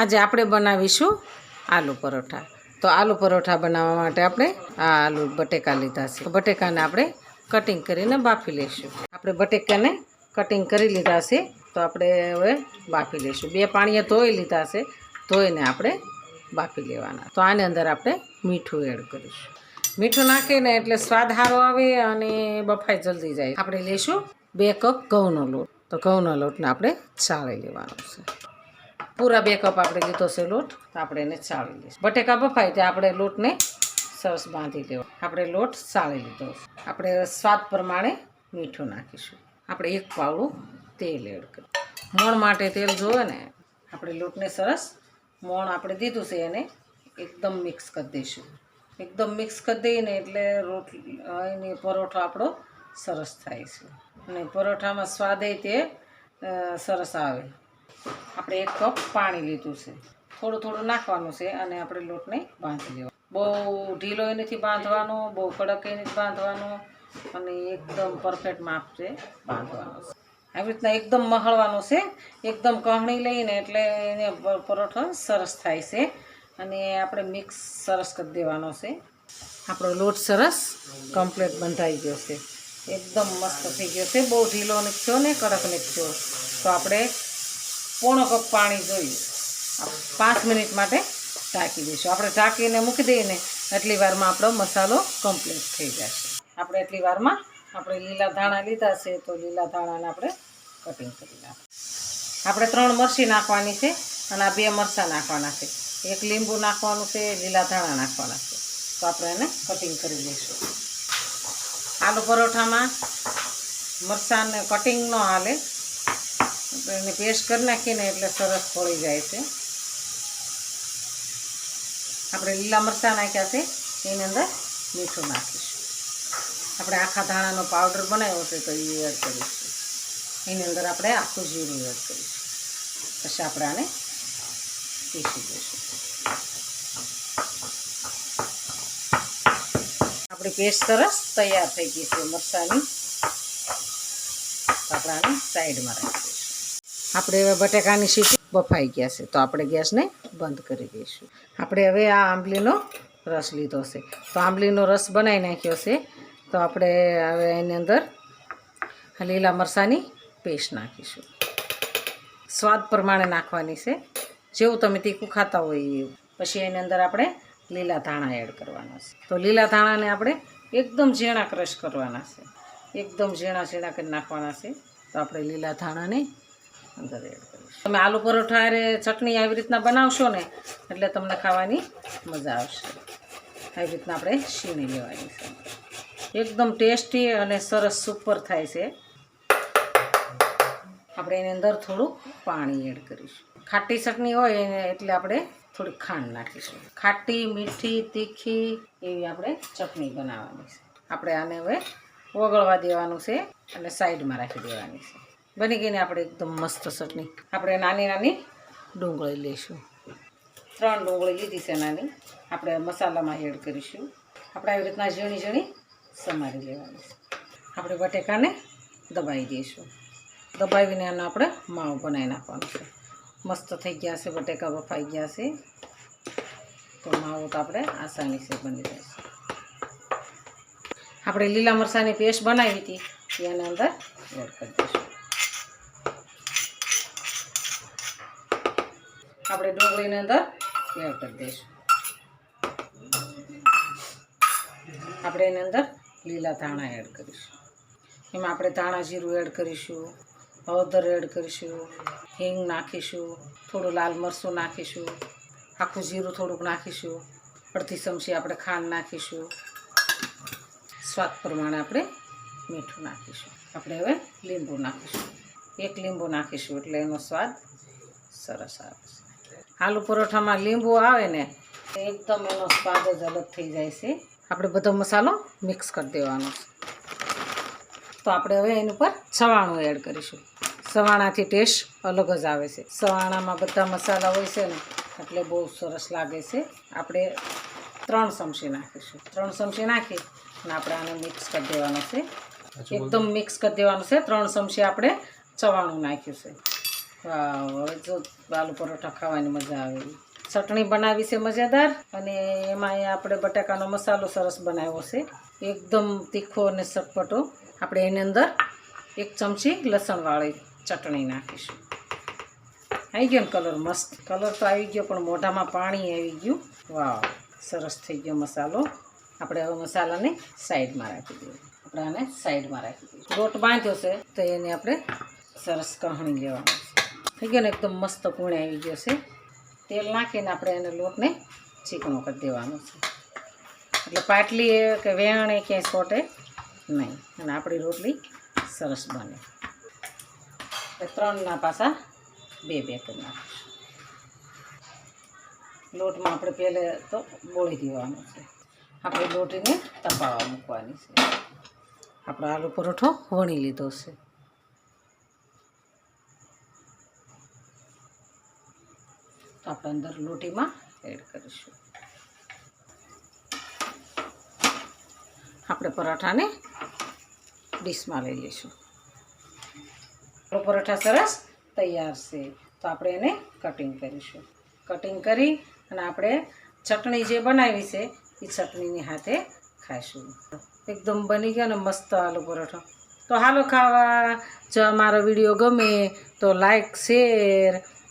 આજે આપણે બનાવીશું આલુ પરોઠા. તો આલુ પરોઠા બનાવવા માટે આપણે આ આલુ બટેકા લીધા છે. બટેકાને આપણે કટિંગ કરીને બાફી લઈશું. આપણે બટેકાને કટિંગ કરી લીધા છે, તો આપણે હવે બાફી લઈશું. બે પાણીએ ધોઈ લીધા છે, ધોઈને આપણે બાફી લેવાના. તો આની અંદર આપણે મીઠું એડ કરીશું. મીઠું નાખીને એટલે સ્વાદ સારો આવે અને બફાઈ જલ્દી જાય. આપણે લઈશું બે કપ ઘઉંનો લોટ. તો ઘઉંનો લોટને આપણે ચાળી લેવાનો છે. પૂરા બે કપ આપણે લીધો છે લોટ, તો આપણે એને ચાળી લઈશું. બટેકા બફાય ત્યાં આપણે લોટને સરસ બાંધી લેવો. આપણે લોટ ચાળી લીધો આપણે સ્વાદ પ્રમાણે મીઠું નાખીશું. આપણે એક પાવડું તેલ એડ કરીશું મોણ માટે તેલ જોવે ને, આપણે લોટને સરસ મોણ આપણે દીધું છે એને એકદમ મિક્સ કરી દઈશું. એકદમ મિક્સ કરી દઈને એટલે રોટલી એની પરોઠો આપણો સરસ થાય છે. અને પરોઠામાં સ્વાદ તે સરસ આવે. આપણે એક કપ પાણી લીધું છે. થોડું થોડું નાખવાનું છે અને આપણે લોટને બાંધી લેવાનો. બહુ ઢીલો નથી બાંધવાનો, બહુ કડક નથી બાંધવાનો અને એકદમ પરફેક્ટ માપ છે બાંધવાનો આવી રીતના એકદમ મહળવાનો છે. એકદમ કહણી લઈને એટલે એને પરોઠો સરસ થાય છે. અને આપણે મિક્સ સરસ કરી દેવાનો છે. આપણો લોટ સરસ કમ્પ્લીટ બંધાઈ ગયો છે. એકદમ મસ્ત થઈ ગયો છે. બહુ ઢીલો નીકળ્યો ને, કડક નીકળ્યો તો આપણે પોણો કપ પાણી જોઈએ. પાંચ મિનિટ માટે ઢાંકી દઈશું. આપણે ઢાંકીને મૂકી દઈએ એટલી વારમાં આપણો મસાલો કમ્પ્લીટ થઈ જશે. આપણે એટલી વારમાં આપણે લીલા ધાણા લીધા છે તો લીલા ધાણાને આપણે કટિંગ કરી નાખીએ આપણે ત્રણ મરચી નાખવાની છે અને આ બે મરચાં નાખવાના છે. એક લીંબુ નાખવાનું છે, લીલા ધાણા નાખવાના છે. તો આપણે એને કટિંગ કરી લઈશું. આલુ પરોઠામાં મરચાંને કટિંગ ન હાલે. એને પેસ્ટ કરી નાખીને એટલે સરસ ફોળી જાય છે. આપણે લીલા મરચાં નાખ્યા છે, એની અંદર મીઠું નાખીશું. આપણે આખા ધાણાનો પાવડર બનાવ્યો છે તો એ એડ કરીશું. એની અંદર આપણે આખું જીરું એડ કરીશું. પછી આપણે આને પીસી દઈશું. આપણી પેસ્ટ સરસ તૈયાર થઈ ગઈ છે મરચાંની. આપણે સાઈડમાં રાખી દઈશું આપણે હવે બટાકાની સીટી બફાઈ ગયા છે, તો આપણે ગેસને બંધ કરી દઈશું. આપણે હવે આ આંબલીનો રસ લીધો છે. તો આંબલીનો રસ બનાવી નાખ્યો છે, તો આપણે હવે એની અંદર લીલા મરચાંની પેસ્ટ નાખીશું. સ્વાદ પ્રમાણે નાખવાની છે, જેવું તમે તીખું ખાતા હોય એવું. પછી એની અંદર આપણે લીલા ધાણા એડ કરવાના છે. તો લીલા ધાણાને આપણે એકદમ ઝીણા ક્રશ કરવાના છે. એકદમ ઝીણા ઝીણા કરી નાખવાના છે. તો આપણે લીલા ધાણાને અંદર એડ કરીશ તમે આલુ પરોઠા હારે ચટણી આવી રીતના બનાવશો ને, એટલે તમને ખાવાની મજા આવશે. આવી રીતના આપણે શીણી લેવાની છે. એકદમ ટેસ્ટી અને સરસ સુપર થાય છે. આપણે એની અંદર થોડું પાણી એડ કરીશું. ખાટી ચટણી હોય એને એટલે આપણે થોડી ખાંડ નાખીશું. ખાટી, મીઠી, તીખી એવી આપણે ચટણી બનાવવાની છે. આપણે આને હવે ઓગળવા દેવાનું છે અને સાઈડમાં રાખી દેવાની છે. બની ગઈને આપણે એકદમ મસ્ત ચટણી. આપણે નાની નાની ડુંગળી લઈશું. ત્રણ ડુંગળી લીધી છે નાની. આપણે મસાલામાં એડ કરીશું. આપણે આવી રીતના ઝીણી ઝીણી સમારી લેવાની છે. આપણે બટેકાને દબાવી દઈશું. દબાવીને એનો આપણે માવો બનાવી નાખવાનો છે. મસ્ત થઈ ગયા છે બટેકા બફાઈ ગયા છે. તો માવો તો આપણે આસાનીથી બની જશે આપણે લીલા મરચાંની પેસ્ટ બનાવી હતી એના અંદર એડ કરી દઈશું. આપણે ડુંગળીની અંદર એડ કરી દઈશું. આપણે એની અંદર લીલા ધાણા એડ કરીશું. એમાં આપણે ધાણા જીરું એડ કરીશું, હળદર એડ કરીશું, હિંગ નાખીશું, થોડું લાલ મરચું નાખીશું, આખું જીરું થોડુંક નાખીશું, અડધી ચમચી આપણે ખાંડ નાખીશું. સ્વાદ પ્રમાણે આપણે મીઠું નાખીશું. આપણે હવે લીંબુ નાખીશું. એક લીંબુ નાખીશું એટલે એનો સ્વાદ સરસ આવે છે. આલુ પરોઠામાં લીંબુ આવે ને એકદમ એનો સ્વાદ જ અલગ થઈ જાય છે. આપણે બધો મસાલો મિક્સ કરી દેવાનો છે. તો આપણે હવે એની ઉપર સવાણું એડ કરીશું. સવાણાથી ટેસ્ટ અલગ જ આવે છે. સવાણામાં બધા મસાલા હોય છે ને એટલે બહુ સરસ લાગે છે. આપણે ત્રણ ચમચી નાખીશું. ત્રણ ચમચી નાખી અને આપણે આને મિક્સ કરી દેવાનો છે. એકદમ મિક્સ કરી દેવાનું છે. ત્રણ ચમચી આપણે ચવાણું નાખ્યું છે. હવે જો આલુ પરોઠા ખાવાની મજા આવે ચટણી બનાવી છે મજેદાર અને એમાં આપણે બટાકાનો મસાલો સરસ બનાવ્યો છે. એકદમ તીખો અને સટપટો. આપણે એની અંદર એક ચમચી લસણવાળી ચટણી નાખીશું. આવી ગયો ને કલર મસ્ત. કલર તો આવી ગયો, પણ મોઢામાં પાણી આવી ગયું. વાવ, સરસ થઈ ગયો મસાલો. આપણે હવે મસાલાને સાઈડમાં રાખી દઈએ આપણે આને સાઈડમાં રાખી દઈએ લોટ બાંધ્યો છે, તો એને આપણે સરસ કહણી લેવાનું થઈ ગયો ને એકદમ મસ્ત પૂણે આવી ગયો છે. તેલ નાખીને આપણે એને લોટને ચીકણો કરી દેવાનો છે. એટલે પાટલી કે વેણ એ ક્યાંય સોટે નહીં. અને આપણી રોટલી સરસ બને. ત્રણના પાસા બે બે કરી લોટમાં આપણે પહેલે તો બોળી દેવાનો છે. આપણે લોટીને તપાવવા મૂકવાની છે. આપણો આલુ પરોઠો વણી લીધો છે. આપણે અંદર લોટીમાં એડ કરીશું. આપણે પરાઠાને ડીશમાં લઈ લઈશું. આપણો પરોઠા સરસ તૈયાર છે. તો આપણે એને કટિંગ કરીશું. કટિંગ કરી અને આપણે ચટણી જે બનાવી છે, એ ચટણીની હાથે ખાઈશું. એકદમ બની ગયો ને મસ્ત આલુ પરોઠો. તો હાલો ખાવા. જો અમારો વીડિયો ગમે તો લાઈક, શેર